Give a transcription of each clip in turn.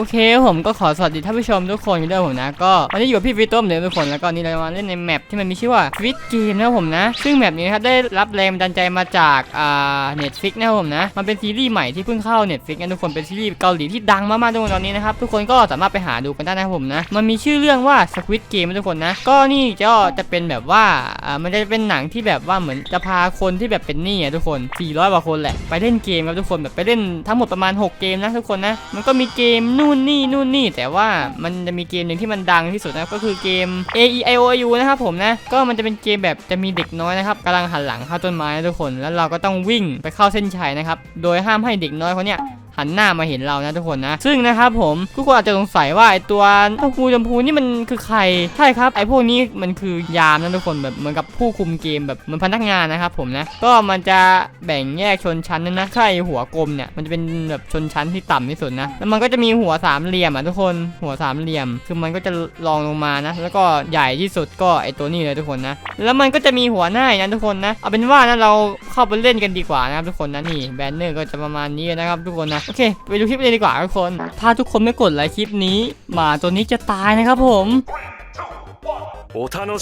โอเคผมก็ขอสวัสดีท่านผู้ชมทุกคนด้วยผมนะ ก็วันนี้อยู่กับพี่ฟิตโต้เหมือนเดิมทุกคนแล้วก็นี่เรามาเล่นในแมปที่มันมีชื่อว่าฟิตเกมนะผมนะ ซึ่งแมปนี้นะครับได้รับแรงบันดาลใจมาจากอ่าเน็ตฟิกนะผมนะ มันเป็นซีรีส์ใหม่ที่เพิ่งเข้าเน็ตฟิกนะทุกคนเป็นซีรีส์เกาหลีที่ดังมากๆทุกคนตอนนี้นะครับทุกคนก็สามารถไปหาดูกันได้นะผมนะ มันมีชื่อเรื่องว่า Squid Game นะทุกคนนะ ก็นี่ก็จะเป็นแบบว่าอ่ามันจะเป็นหนังที่แบบว่าเหมือนจะพาคนที่แบบเป็นหนี้อะทุกคน 400กว่าคนแหละไปเล่นเกมครับทุกคนแบบไปเล่นทั้งหมดประมาณ 6 เกมนะทุกคนนะมันก็มีเกมนู่นนี่นู่นนี่แต่ว่ามันจะมีเกมหนึ่งที่มันดังที่สุดนะก็คือเกม A E I O U นะครับผมนะก็มันจะเป็นเกมแบบจะมีเด็กน้อยนะครับกำลังหันหลังเข้าต้นไม้ทุกคน แล้วเราก็ต้องวิ่งไปเข้าเส้นชัยนะครับโดยห้ามให้เด็กน้อยเขาเนี่ย หันหน้ามาเห็นเรานะทุกคนนะ ซึ่งนะครับผมทุกคนอาจจะสงสัยว่าไอตัวชมพูชมพูนี่มันคือใครใช่ครับไอพวกนี้มันคือยามนะทุกคนแบบเหมือนกับผู้คุมเกมแบบเหมือนพนักงานนะครับผมนะก็มันจะแบ่งแยกชนชั้นนะนะใช่หัวกลมเนี่ยมันจะเป็นแบบชนชั้นที่ต่ำที่สุดนะแล้วมันก็จะมีหัวสามเหลี่ยมอะทุกคนหัวสามเหลี่ยม คือมันก็จะรองลงมานะแล้วก็ใหญ่ที่สุดก็ไอตัวนี้เลยทุกคนนะ แล้วมันก็จะมีหัวหน้าอีกนะทุกคนนะเอาเป็นว่านะเราเข้าไปเล่นกันดีกว่านะครับทุกคนนะนี่แบนเนอร์ก็จะประมาณนี้นะครับทุกคนนะโอเค ไปดูคลิปเลยดีกว่าทุกคน ถ้าทุกคนไม่กดไลค์คลิปนี้หมาตัวนี้จะตายนะครับผม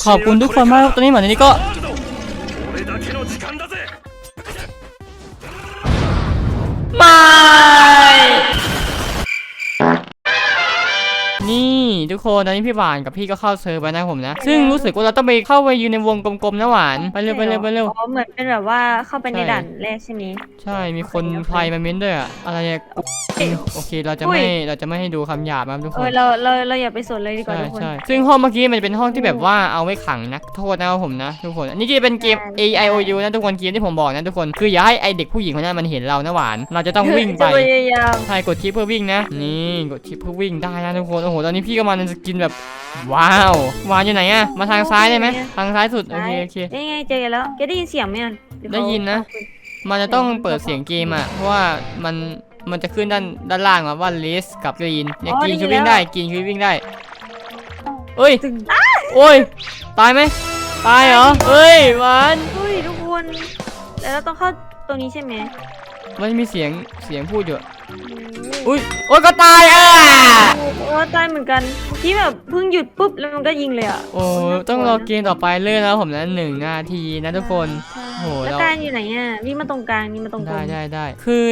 ขอบคุณทุกคนมากครับตอนนี้หมาตัวนี้ก็ ทุกคนตอนนี้พี่หวานกับพี่ก็เข้าเซิร์ฟแล้วนะผมนะ ซึ่งรู้สึกว่าเราต้องไปเข้าไปอยู่ในวงกลมๆนะหวาน ไปเร็วไปเร็วไปเร็ว อ๋อเหมือนเป็นแบบว่าเข้าไปในใช่ ด่านแรกใช่ไหม ใช่ มีคนไทยมาเม้นด้วยอะอะไรอะโอเค เราจะอุ้ไม่ยเราจะไม่ให้ดูคำหยาบนะครับทุกคเออน เราเราเราอย่าไปสนเลยดีกว่าใช่ทุกคน ใช่ซึ่งห้องเมื่อกี้มันเป็นห้องที่แบบว่าเอาไว้ขังนักโทษนะครับผมนะทุกคน อันนี้จะเป็นเกม A I O U นะทุกคนเกมที่ผมบอกนะทุกคน คืออย่าให้ไอเด็กผู้หญิงคนนั้นมันเห็นเรานะหวาน เราจะต้องวิ่งไป จะพยายาม ใช่กดชิปเพื่อวิ่งนะ นี่กดชิปเพื่อวิ่งได้นะทุกคน โอ้โห ตอนนี้พี่ก็มาในสกินแบบว้าววานอยู่ไหนอะมาทางซ้ายได้ไหมทางซ้ายสุดโอเคโอเคนี่ไงเจอกันแล้วแกได้ยินเสียงไหมอะหรือเขาได้ยินนะ มันจะต้องเปิดเสียงเกมอะเพราะว่ามันมันจะขึ้นด้านด้านล่างอะว่า list กับ green เนี่ย green คือวิ่งได้ green คือวิ่งได้เอ้ยตึงโอ้ยตายไหมตายเหรอเฮ้ยหวานเฮ้ยทุกคนแล้วเราต้องเข้าตรงนี้ใช่ไหมมันมีเสียงเสียงพูดอยู่ อะอุ้ยอุ้ยโอ้ยก็ตายอะโอ้ตายเหมือนกันเมื่อกี้แบบเพิ่งหยุดปุ๊บแล้วมันก็ยิงเลยอะโอ้ต้องรอเกมต่อไปเรื่อยแล้วผมนะหนึ่งนาทีนะทุกคนใช่โหแล้วเราการอยู่ไหนอะวิ่งมาตรงกลางนี่มาตรงกได้ลางได้ได้คือ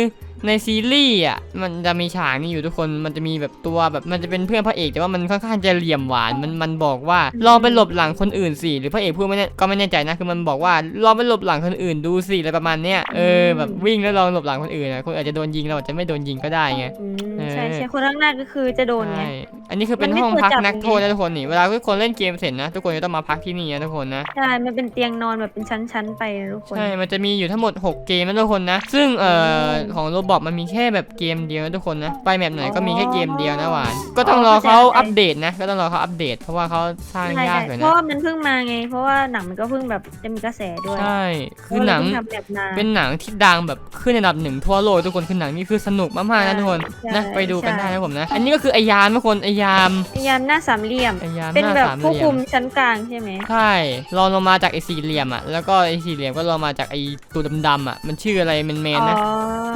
ในซีรีส์อะมันจะมีฉากนี้อยู่ทุกคนมันจะมีแบบตัวแบบมันจะเป็นเพื่อนพระเอกแต่ว่ามันค่อนข้างจะเหลี่ยมหวานมันมันบอกว่าลองไปหลบหลังคนอื่นสิหรือพระเอกพูดไม่แน่ก็ไม่แน่ใจนะคือมันบอกว่าลองไปหลบหลังคนอื่นดูสิอะไรประมาณเนี้ยเออแบบวิ่งแล้วลองหลบหลังคนอื่นนะคนอาจจะโดนยิงเราอาจจะไม่โดนยิงก็ได้ไงอืมเออใช่ใช่คนข้างหน้าก็คือจะโดนไง ใช่อันนี้คือเป็นมันไม่ห้องพักควรจับนักโทษไงนะทุกคนนี่เวลาทุกคนเล่นเกมเสร็จนะทุกคนจะต้องมาพักที่นี่นะทุกคนนะ ใช่ มันเป็นเตียงนอนแบบเป็นชั้นๆไปนะทุกคน ใช่ มันจะมีอยู่ทั้งหมด 6 เกมนะทุกคนนะ ซึ่งเอ่อของโรบอกมันมีแค่แบบเกมเดียวนะทุกคนนะ ไปแมปไหนก็มีแค่เกมเดียวนะหวาน ก็ต้องรอเขาอัปเดตนะ ก็ต้องรอเขาอัปเดต เพราะว่าเขาสร้างใช่ยากใช่เลยเพนะราะว่ามันเพิ่งมาไง เพราะว่าหนังมันก็เพิ่งแบบจะมีกระแสด้วย ใช่ คือหนังเพราะว่าเราเพิ่ทำแบบนานเป็นหนังที่ดังแบบขึ้นอันดับหนึ่งทั่วโลกทุกคน คือหนังนี่คือสนุกมากๆนะทุกคนใช่นะ ไปดูกันใช่ได้นะผมนะ อันนี้ก็คือไอยามทุกคนไอยามพยายามหน้าสามเหลี่ยมไอยามเป็นหน้าแบบสามเหผู้ลี่ยคุมมชั้นกลางใช่ไหมใช่ รองลงมาจากไอสี่เหลี่ยมอะ แล้วก็ไอสี่เหลี่ยมก็รองมาจากไอตัวดำๆอะ มันชื่ออะไรเมนๆนะ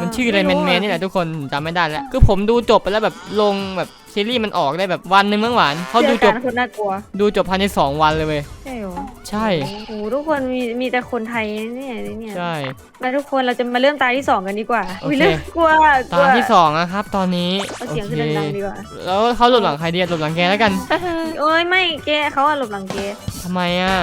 มันชื่ออะไรเมนเมนๆนี่แหละทุกคนผมจำไม่ได้แล้วคือผมดูจบไปแล้วแบบลงแบบซีรีส์มันออกได้แบบวันหนึ่งมั้งหวานเขาดูจบชื่อการคนน่ากลัวดูจบภายใน2วันเลยเว้ยใช่เหรอใช่ โอ้โหทุกคนมีมีแต่คนไทยเนี่ยเนี่ยใช่ มาทุกคนเราจะมาเริ่มตาที่สองกันดีกว่าโอเค ยเริ่มกลัวกตาลัวที่2นะครับตอนนี้เอาโอเสียงเคขึ้นดังๆดีกว่าแล้วเขาหลบหลังใครดีอะหลบหลังแกแล้วกัน โอ้ยไม่เกเขาอะหลบหลังเกทำไมอะ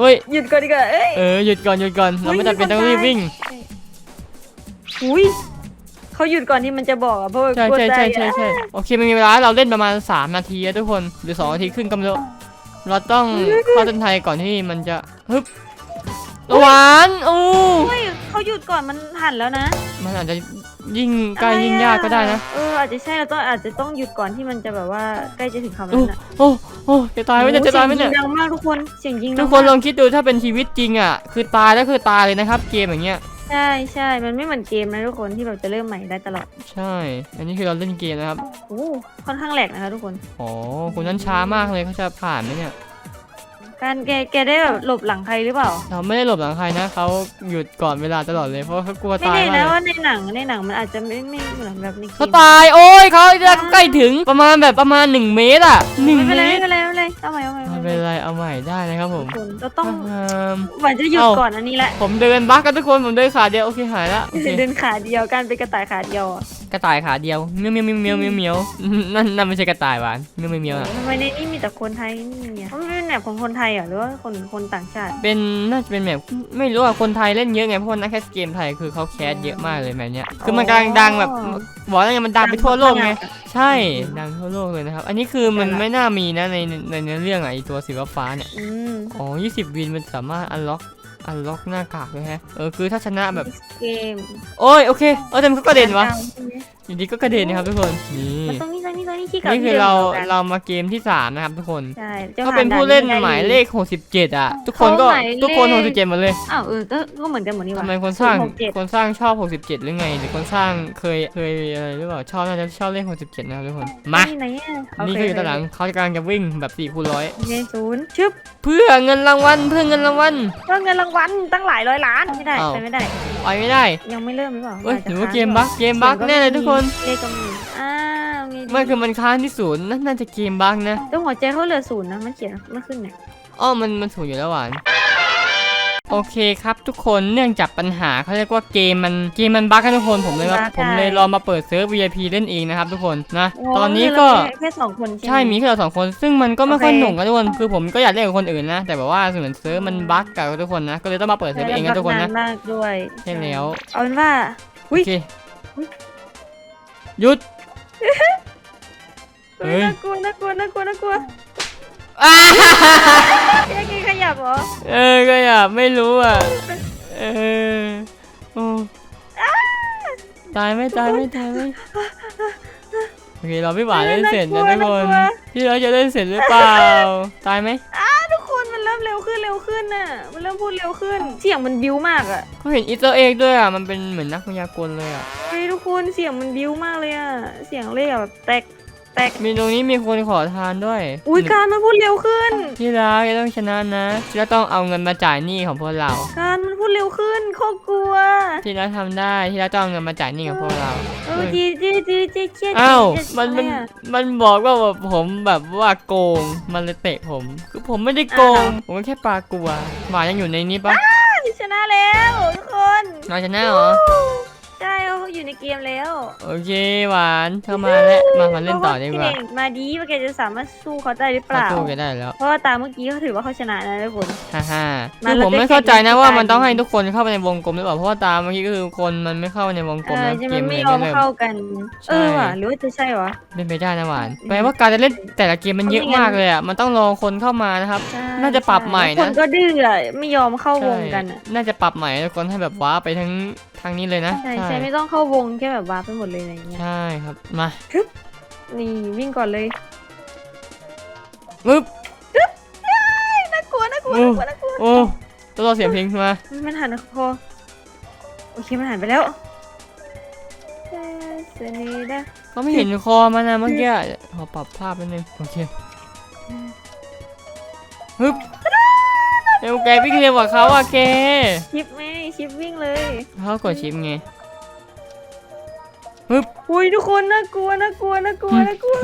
เฮ้ย หยุดก่อนดีกว่าเอ้ย เออหยุดก่อนหยุดก่อนเราไม่จำเป็นต้องรีบวิ่ง อุ้ยเขาหยุดก่อนที่มันจะบอกอะเพราะว่าใช่กลัวใช่ใจใช่ใช่อะใช่โอเคมันมีเวลาให้เราเล่นประมาณ 3 นาทีนะทุกคนหรือ 2 นาทีครึ่งก็ไม่รู้เราต้องเข้าเส้นไทยก่อนที่มันจะฮึบหวานอู้เฮ้ยเขาหยุดก่อนมันหันแล้วนะมันอาจจะ ยิ่งใกล้ยิ่งยากก็ได้นะ เอออาจจะใช่เราต้องอาจจะต้องหยุดก่อนที่มันจะแบบว่าใกล้จะถึงคำโอ้นั้นอะโอ้โอ้จะตายไหมเนี่ยจะตายไหมเนี่ยสีงงดังมากทุกคนเสียงยิงทุกคนลองคิดดูถ้าเป็นชีวิตจริงอะ คือตายแล้วคือตายเลยนะครับ เกมอย่างเงี้ย ใช่ใช่มันไม่เหมือนเกมนะทุกคนที่แบบจะเริ่มใหม่ได้ตลอดใช่ อันนี้คือเราเล่นเกมนะครับ โอ้ค่อนข้างแหลกนะคะทุกคน อ๋อคุณนั้นช้ามากเลยเขาจะผ่านไหมเนี่ย การแกแกได้แบบหลบหลังใครหรือเปล่า เราไม่ได้หลบหลังใครนะเขาหยุดก่อนเวลาตลอดเลยเพราะว่าเขากลัวไม่ตายแน่มานะกเลยว่าในหนังในหนังมันอาจจะไม่ไม่เหมือนแบบในเกเขามตายโอ้ยเขาใกล้ถึงประมาณแบบประมาณ 1 เมตรอะหนึ่งไม่เมเป็นไรตไม่รเป็นไรไม่เป็นไรเอาใหม่เอาใหม่ไม่เอาใหเป็ม่นไรเอาใหม่ได้นะครับผมคนเราต้องอืมหวานจะหยุดเอ้าก่อนอันนี้แหละผมเดินบักกันทุกคนผมเดินขาเดียวโอเคหายละโอเคเดินขาเดียวกันเป็นกระต่ายขาเดียวอะ กระต่ายขาเดียวเมียวเมียวเมียวเมียวเมียวนั่นนั่นไม่ใช่กระต่ายหวานเมียวเมียวเมียวอะทำไมในนี้มีแต่คนไทยนี่เนี่ยมันเป็นแบบของคนไทยเหรอหรือว่าคนคนต่างชาติ เป็นน่าจะเป็นแบบไม่รู้อะคนไทยเล่นเยอะไงเพราะว่านักแคสเกมไทยคือเขาแคสเยอะมากเลยแบบเนี้ยคือมันกำลังดังแบบบอกแล้วไงมันดังไปทั่วโลกไงใช่ดังทั่วโลกเลยนะครับ อันนี้คือมันไม่น่ามีนะในในในเรื่องอะไอตัวสีฟ้าๆเนี่ยอืมอ๋อ20วินมันสามารถอันล็อก อันล็อกหน้ากากเลยฮะ เออคือถ้าชนะแบบ เกมโอ้ยโอเค เออแต่มันก็กระเด็นวะดาวใช่ไหมอยู่ดีก็กระเด็นนะครับทุกคน นี่มาตรงนี้ตรงนี้ตรง นี้ขี้เก่านี่คือที่ดิมเรากันเรามาเกมที่3นะครับทุกคนใช่จะเขาเป็นผู้เล่นหมายเลข 67 อะ ทุกคนก็เขาหมายเลข ทุกคน 67หมดเลยอ้าวเออก็ก็เหมือนกันหมดนี่หว่าทำไมคนสร้างหกเจ็ดคนสร้างชอบ 67 หรือไง หรือคนสร้างเคยเคยอะไรหรือเปล่าชอบน่าจะชอบเลข 67 นะครับทุกคนมานี่ไหนอะนี่ก็อยู่ด้านหลังเขากำลังจะวิ่งแบบ4คูณร้อยโอเคศูนย์ชึบเพื่อเงินรางวัลเพื่อเงินรางวัล เพิ่มเงินรางวัลตั้งหลายร้อยล้านไม่ได้อ้าว ไปไม่ได้ ไปไม่ได้ยังไม่เริ่มหรือเปล่าเอ้ยจจะหรือว่าค้งเกมบั๊กเกมบั๊กสีงแน่เลยทุกคน เลขก็มีอ้าวมี ไม่คือมันค้างที่ศูนย์นั่นน่าจะเกมบั๊กนะแต้องหัวใจเขาเหลือศูนย์นะมันเขียนไม่ขึ้นเนี่ยอ้อมันมันศูนย์อยู่แล้วหวานโอเคครับทุกคนเนื่องจากปัญหาเขาเรียกว่าเกมมันเกมมันบั๊กกันทุกคนผมเลยว่าผมเลยลองมาเปิดเซิร์ฟ VIP เล่นเองนะครับทุกคนนะตอนนี้ก็แค่แค่สองคนใช่ไหมใช่มีแค่เราสองคน ซึ่งมันก็ไม่โอเคค่อยหนุกนะทุกคนคือผมก็อยากเล่นกับคนอื่นนะแต่แบบว่าเหมือนเซิร์ฟมันบั๊กกับทุกคนนะก็เลยต้องมาเปิดเซิร์ฟเองนะทุกคนนะมากด้วยใช่แล้วเอาเป็นว่าโอเคหยุด เฮ้เฮ้ยยน่ากลัวน่ากลัวน่ากลัวน่ากลัวอ้าแค่กี้ขยับเหรอเออก็อย่าไม่รู้อะเออโอ้ตายไหม่ตายไหม่ตายไหมโอเคเราพี่หวานเล่นเสร็จนะทุกคนพี่เราจะเล่นเสร็จหรือเปล่าตายไหมอ้าทุกคนมันเริ่มเร็วขึ้นเร็วขึ้นน่ะ มันเริ่มพูดเร็วขึ้น เสียงมันบิ้วมากอะก็เห็นอีเตอร์เอกด้วยอะมันเป็นเหมือนนักพยากรณ์เลยอะ เฮ้ยทุกคนเสียงมันบิ้วมากเลยอะ เสียงเลขอะแบบแตกแตกมีตรงนี้มีคนขอทานด้วยอุ้ยการมันพูดเร็วขึ้นที่รักจะต้องชนะนะที่รักต้องเอาเงินมาจ่ายหนี้ของพวกเรา การมันพูดเร็วขึ้นโคตรกลัว ที่รักทำได้ที่รักต้องเอาเงินมาจ่ายหนี้ของพวกเราเออจีจีจีจีเครียดอ้าวเครียดมันมันอะไรอะมันบอกว่าแบบผมแบบว่าโกงมันเลยเตะผม คือผมไม่ได้โกงอ้าวผมก็แค่ปลากลัวหมายังอยู่ในนี้ปะชนะแล้วทุกคนเราชนะเหรอใช่เขา อยู่ในเกมแล้วโอเคหวานเข้ามาแล้วมามาเล่นต่อดีกว่าเงมาดีว่าแกจะสามารถสู้เขาได้หรือเปเข้าล่าตู้กันได้แล้วเพราะว่าตามเมื่อกี้เขาถือว่าเขาชนะนะทุกคน ฮ่าฮ่ามาคือผมเราจะไม่เข้าใจนะแข่งกันว่าที่มันต้องการให้ทุกคนเข้าไปในวงกลมหรือเปล่าเพราะว่าตามเมื่อกี้ก็คือคนมันไม่เข้าในวงกลเอมอนะจะเกมันมไม่เลยยอไม่มเริ่ม เข้ากัน ใช่ เออว่ะหรือว่าจะใช่วะ เป็นไปได้นะหวานแปลว่าการจะเล่นแต่ละเกมมันเยอะมากเลยอะมันต้องรอคนเข้ามานะครับ ใช่น่าจะปรับใหม่นะ คนก็ดื้ออะไม่ยอมเข้าวงกันอะใช่น่าจะปรับใหม่ทุกคนให้แบบว้าไปทั้งทางนี้เลยนะ ใช่ใช่ไม่ต้องเข้าวงแค่แบบว้าไปหมดเลยอะไรเงี้ยใช่ครับ มานี่วิ่งก่อนเลยปึ๊บน่ากลัวน่ากลัวโอ้น่ากลัวน่ากลัวโอ้ต้องรอเสียงเพลงมามันหันคอโอเคมันหันไปแล้วเสนีดะเขาไม่เห็นคอมันนะเมื่อกี้อะขอปรับภาพนิดนึงโอเคฮึบเร็วแกวิ่งเร็วกว่าเขาอะแกชิปไหมชิปวิ่งเลยเขากดชิปไง อุ้ยทุกคนน่ากลัวน่ากลัวน่ากลัวน่ากลัว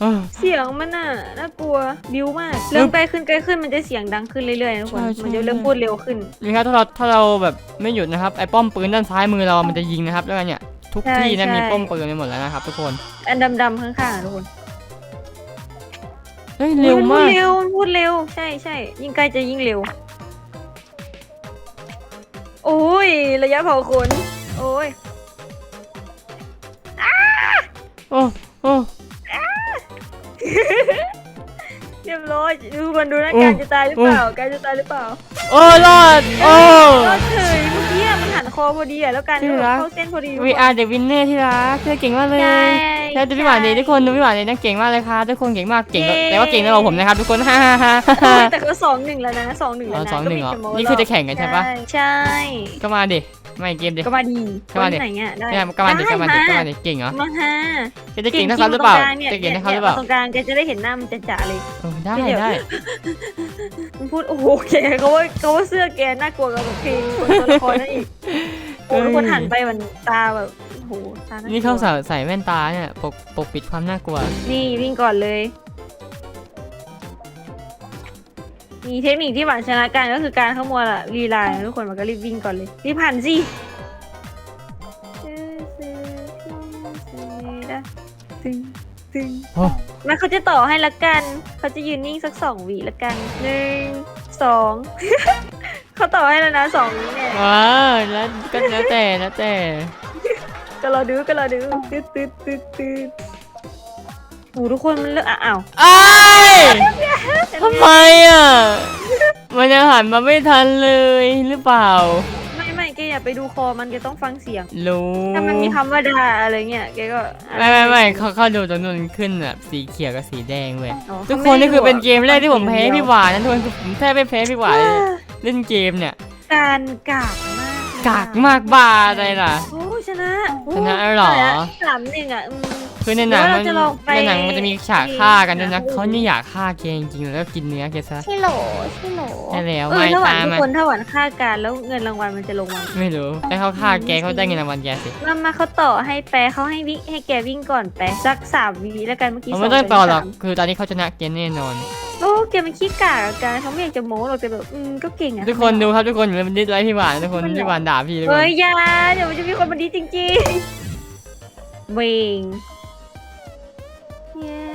เออเสียงมันน่ะน่ากลัวบิวมากเริ่มใกล้ขึ้นใกล้ขึ้นมันจะเสียงดังขึ้นเรื่อยๆนะทุกคนใช่ใช่ มันจะเริ่มพูดเร็วขึ้น นี่ครับถ้าเราถ้าเราแบบไม่หยุดนะครับไอ้ป้อมปืนด้านซ้ายมือเรามันจะยิงนะครับแล้วก็เนี่ยทุกใช่ที่นะใช่ มีป้อมปืนไปหมดแล้วนะครับทุกคนอันดำๆข้างๆอะทุกคนเฮ้ยเร็วนพูมาดกเร็วมันพูดเร็วใช่ใช่ยิ่งใกล้จะยิ่งเร็วโอ้ยระยะเผาขนโอ้ย โอ้โอ้เรียบร้อยดูคนดูนะโอ้การจะตายหรือเปล่าโอ้การจะตายหรือเปล่าโอ้รอดโอ้รอดเฉยเมื่อกี้อะมันหันคอพอดีอะแล้วการที่ก็แบบรักเข้าเส้นพอดีวีอาร์เดวินเน่ที่รักเธอเก่งมากเลยใช่ใช่ดูพี่หวานดีทุกคนดูพี่หวานดีนะเก่งมากเลยครับทุกคนเก่งมากเก่งเย้แต่ว่าเก่งในเราผมนะครับทุกคนฮ่าฮ่าฮ่าโอ้ยแต่ก็สองหนึ่งแล้วนะสองหนึ่งแล้วอ๋อนะสองหนึ่งเหรอก็มีนี่คือจะแข่งกันใช่ปะใช่ก็มาดิ ไม่เกมเด็กก็มาดีก็มาดิ คนไหนอะได้เนี่ยก็มาเด็กก็มาเด็กก็มาได้เด็กเก่งเหรอมาฮะแกจะเก่งเท่าเขาหรือเปล่าจะเก่งเท่าเขาหรือเปล่าตรงกลางแกจะได้เห็นหน้ามันจะๆเลย เออได้เดี๋ยว ได้มันพูดโอ้โหแกเขาว่าเขาว่าเสื้อแกน่ากลัวกว่าแบบเพลงคนตัวละครนั่นอีกโอ้ทุกคนหันไปมันตาแบบโอ้โหตาน่ากลัวนี่เขาใส่ใส่แว่นตาเนี่ยปกปกปิดความน่ากลัว นี่วิ่งก่อนเลย มีเทคนิคที่หวานชนะกันก็คือการขโมยอะลีลาทุกคนมันก็รีบวิ่งก่อนเลยรีบผ่านสิตึงตึงโอ้มาเขาจะต่อให้ละกันเขาจะยืนนิ่งสักสองวิละกันหนึ่งสองเขาต่อให้แล้วนะสองวิเนี่ยว้าแล้วก็แล้วแต่แล้วแต่ก็รอดูก็รอดูตืดตืดตืดตืดโอ้ทุกคนมันเลือกอ้าวไอ้าย ทำไมอะ มันยังหันมาไม่ทันเลยหรือเปล่า ไม่ไม่แกอย่าไปดูคอมันแกต้องฟังเสียง รู้ถ้ามันมีคำว่าดาอะไรเงี้ยแกก็ไม่ไม่ไม่เขาเขาดูตรงนู้นขึ้นแบบสีเขียวกับสีแดงเว้ยอ๋อทุกคนนี่คือเป็นเกมแรกที่ผมขาแพ้ไได้ดูพี่หวานนะทุกคนคือผมแทบไม่แพ้พี่หวานเลยเล่นเกมเนี่ย การกากมากกากมากบ้าอะไรล่ะ โอ้ชนะโอ้ชนะเหรอท่ไนะสามหนึ่งอะอืม คือในหนังหรือว่ามันเราจะลองไป ในหนังมันจะมีฉากฆ่ากันด้วยนะที่เขานี่อยากฆ่าแกจริงๆแล้วก็กินเนื้อแกซะใช่โหลใช่โหลใช่แล้วเออไม่ถ้าหวานตามทุกมา คนถ้าหวานฆ่าการแล้วเงินรางวัลมันจะลงมาไม่รู้แต่เขาฆ่าแกเขาได้เงินรางวัลแกสิมามาเขาต่อให้แปรเขาให้วิ่งให้แกวิ่งก่อนแปรสักสามวิแล้วกันเมื่อกี้ผมไม่ต้องต่อหรอกสงคือตอนนี้เขาชนะแกแน่นอน โอ้แกมันขี้กากอะกันเขาไม่อยากจะโม้หรอกแต่แบบอืมก็เก่งอะทุกคนดูครับทุกคนอย่าลืมดิสไลค์พี่หวานทุกคนพี่หวานด่าพี่ทุกคเฮ้นยอยาเดี๋ยวมันจะมีคนมาดีจริงๆเวง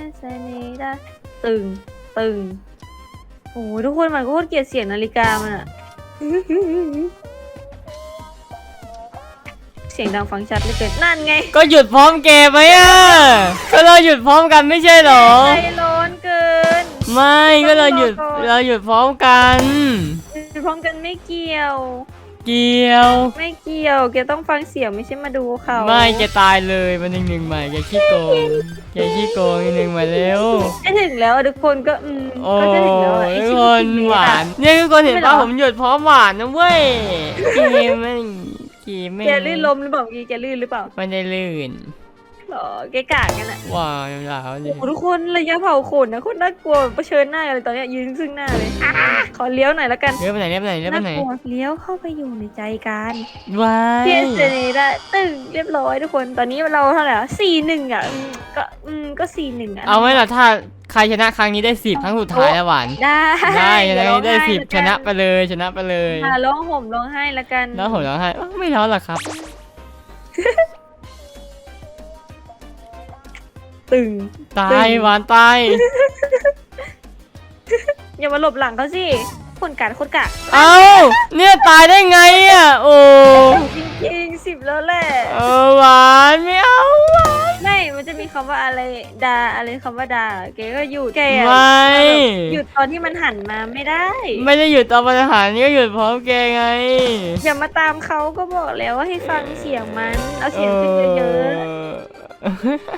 Yes I need a ตึง ตึง โอ้ยทุกคนมันก็โคตรเกลียดเสียงนาฬิกามันอะเสียงดังฟังชัดเหลยเกินนั่นไงก็หยุดพร้อมแกไหมอะก็เราหยุดพร้อมกันไม่ใช่เหรอ ใจร้อนเกิน ไม่ก็เราหยุดต้องรอก่อนเราหยุดพร้อมกัน พร้อมกันไม่เกี่ยว เกี่ยว ไม่เกี่ยวแกต้องฟังเสียงไม่ใช่มาดูเขาไม่แกตายเลยมันหนึ่งหนึ่งใหม่แกขี้โกงแกขี้โกงอีกหนึ่งใหม่เร็วจะถึงแล้วอะทุกคนก็อืมโอ้ก็จะถึงแล้วอะยไอ้ทุกที่คมันนคิดหวานเนี่ยเนี่ยทุกคนเห็นไม่เหรป่ะอผมหยุดพร้อมหวานนะเว้ยเกมแม่งเกมแม่งแกลื่นลมหรือเปล่าเมื่อกี้แกลื่นหรือเปล่าไม่ได้ลื่น หรอแกกากกันอะว้าวยังหลาวเลยโอ้ทุกคนระยะเผาขนนะโคนน่ากลัวเผชิญหน้ากันเลยตอนเนี้ยยืนซึ่งหน้าเลยอะขอเลี้ยวหน่อยแล้วกันเลี้ยวไปไหนเลี้ยวไปไหนเลี้ยวไปไหนน่ากลัวเลี้ยวเข้าไปอยู่ในใจกันว้าเพียยเสนีได้ตึงเรียบร้อยทุกคนตอนนี้เราเท่าไหร่สี่หนึ่งอะอืมก็อืมก็สี่หนึ่งอะเอาไหมล่ะถ้าใครชนะครั้งนี้ได้สิบครั้งสุดท้ายแล้วหวานได้ได้ชเยวนะร้องได้ห้สิบแล้วชกันนะไปเลยชนะไปเลยค่ะร้องห่มร้องไห้แล้วกันแล้วผมร้องไห้อ้าวไม่ร้องหรอกครับ ตึง ตาตึยงหวานตายอย่ามาหลบหลังเขาสิคนกัดคนกัดเอ้าเนี่ยตายได้ไงอะโอ้จริงๆสิบแล้วแหละเออหวานไม่เอาหวานไม่มันจะมีคำว่าอะไรดาอะไรคำว่าดาแกก็หยุดแกอะไม่หยุดตอนที่มันหันมาไม่ได้ ไม่ได้หยุดตอนปัญหารนี่ก็หยุดพร้อมแกไงอย่ามาตามเขาก็บอกแล้วว่าให้ฟังเสียงมัน เอาเสียงขึ้นเยอะอๆ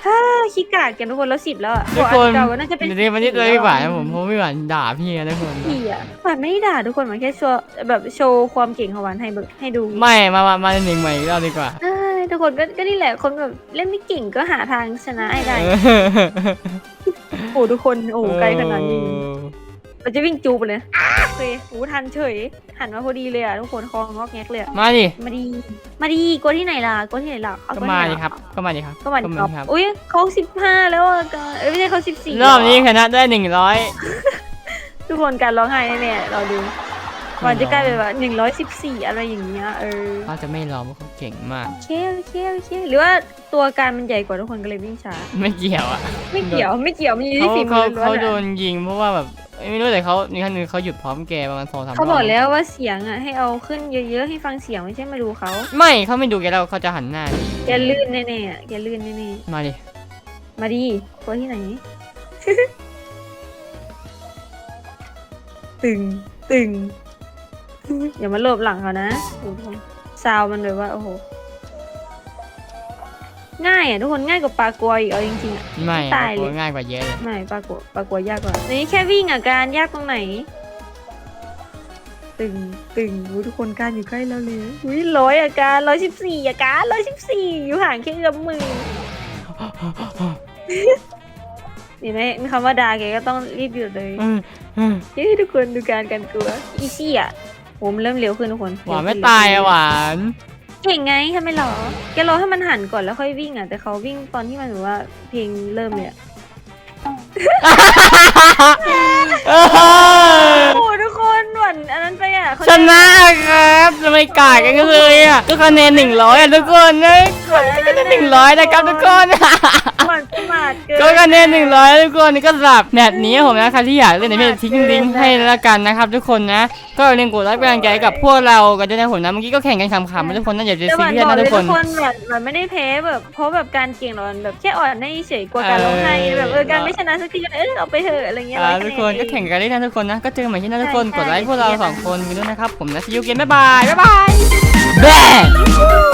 ถ้าขี้กาดกันทุกคนแล้วสิบแล้วอะทุกคน เก่าก็น่าจะเป็นเดี๋ยวนี้มันนี่ตัวพี่หวานนะผมเพราะพี่หวานด่าพี่นะทุกคนพี่อะหวานไม่ได้ด่าทุกคนหวานแค่โชว์แบบโชว์ความเก่งของหวานให้เบิกให้ดูไม่ มามามาหนึ่งใหม่อีกรอบดีกว่า เอ้ยทุกคนก็ก็นี่แหละคนแบบเล่นไม่เก่งก็หาทางชนะให้ได้โอ้ทุกคนโอ้ไกลขนาดนี้ เราจะวิ่งจูบไปเลยอ้าโอเคโอ้ทันเฉย หันมาพอดีเลยอะทุกคนคองอกแงกเลยอะมาดิมาดี มาดีกลัวที่ไหนล่ะกลัวที่ไหนล่ะเอาก็ลัวที่มาไหนดิล่ะครับ ก็มาดิครับก็มาดิก็ครับครับอุ้ยเขาสิบห้าแล้วอะกายเอ้ยไม่ใช่เขาสิบสี่รอบนี้ชนะได้หนึ่งร้อย ทุกคนการร้องไห้แน่ๆเราดูมันจะกลายเป็นว่าหนึ่งร้อยสิบสี่อะไรอย่างเงี้ยเออเขาจะไม่รอเพราะเขาเก่งมาก โอเคโอเคโอเคหรือว่าตัวการมันใหญ่กว่าทุกคนก็เลยวิ่งช้า ไม่เกี่ยวอะไม่เกี่ยวไม่เกี่ยวมันอยู่เขาที่ฝีมืเขาอล้เขาวนๆโดอะนยิงเพราะว่าแบบ ไม่รู้แต่เขามีครั้งหนึงเขาหยุดพร้อมแกประมาณสองสามรเขาอบบอกแล้วว่าเสียงอะให้เอาขึ้นเยอะๆให้ฟังเสียงไม่ใช่มาดูเขาไม่เขาไม่ดูแกแล้วเขาจะหันหน้าหนีแกลื่นแน่ๆอะแกลื่นแน่มาดิๆมาดีกลัวที่ไหน ตึงตึงอย่ามาโลบหลังเขานะโอ้โหทุกคนซาวมันเลยว่าโอ้โห ง่ายอะทุกคนง่ายกว่าปลากลัวอีกเอาจริงๆอะ ไม่ตายเลยโอ้ง่ายกว่าเยอะเลยไม่ปลากลัวปลากลัวยากกว่าอันนี้แค่วิ่งอะการยากตรงไหน ตึงตึงอุ้ยทุกคนการอยู่ใกล้เราเลยอุ้ยร้อยอาการร้อยสิบสี่อาการร้อยสิบสี่อยู่ห่างแค่เอื้อมมือเห็นไหมมีคำว่าดาแกก็ต้องรีบหยุดเลยอืมอืมเฮ้ยทุกคนดูการกันกลัวอีซี่อะผมเริ่มเร็วขึ้นทุกคนหวานไม่ตายอะหวาน เก่งไงทำไมหรอ แกรอให้มันหันก่อนแล้วค่อยวิ่งอะ แต่เขาวิ่งตอนที่มันแบบว่าเพลงเริ่มเลยอะเออโอ้โหทุกคนหวันอันนั้นไปอะเขา ชนะครับทำไมกากกันเลยอะก็คะแนนหนึ่งร้อยอะทุกคนนะก็คะแนนหนึ่งร้อยนะครับทุกคนหวันประมาทเกิน ก็คะแนนหนึ่งร้อยทุกคนนี่ก็สำหรับแบบนี้ผมนะใครที่อยากเล่นในเพจทิ้งลิงก์ให้แล้วกันนะครับ ทุกคนนะ ก็อย่าลืมกดไลค์เป็นกำลังใจให้กับพวกเรากันด้วยนะผมนะเมื่อกี้ก็แข่งกันขำๆนะทุกคนนะอย่าจะแต่หซีวานเรียบสอกนะเลทุยกคทุน กคนแบบหวันไม่ได้แพ้แบบเพราะแบบการเก่งหรอกแบบแค่อ่อนให้เฉยกลัวการร้องไห้แบบเออการไม่ชนะสักทีก็เออเอาไปเถอะอะไรเงี้ยอ่าร้อยทุคะกแนคนก็เองแข่งกันเล่นนะทุกคนนะก็เจอกันใหม่ที่หน้าทุกคนใช่กดไลค์พวกใช่เราเดี๋ยวสองเดี๋ยวคนกันด้วยนะครับ ผมนะซีอูเกมบ๊ายบายบ๊ายบายแบ๊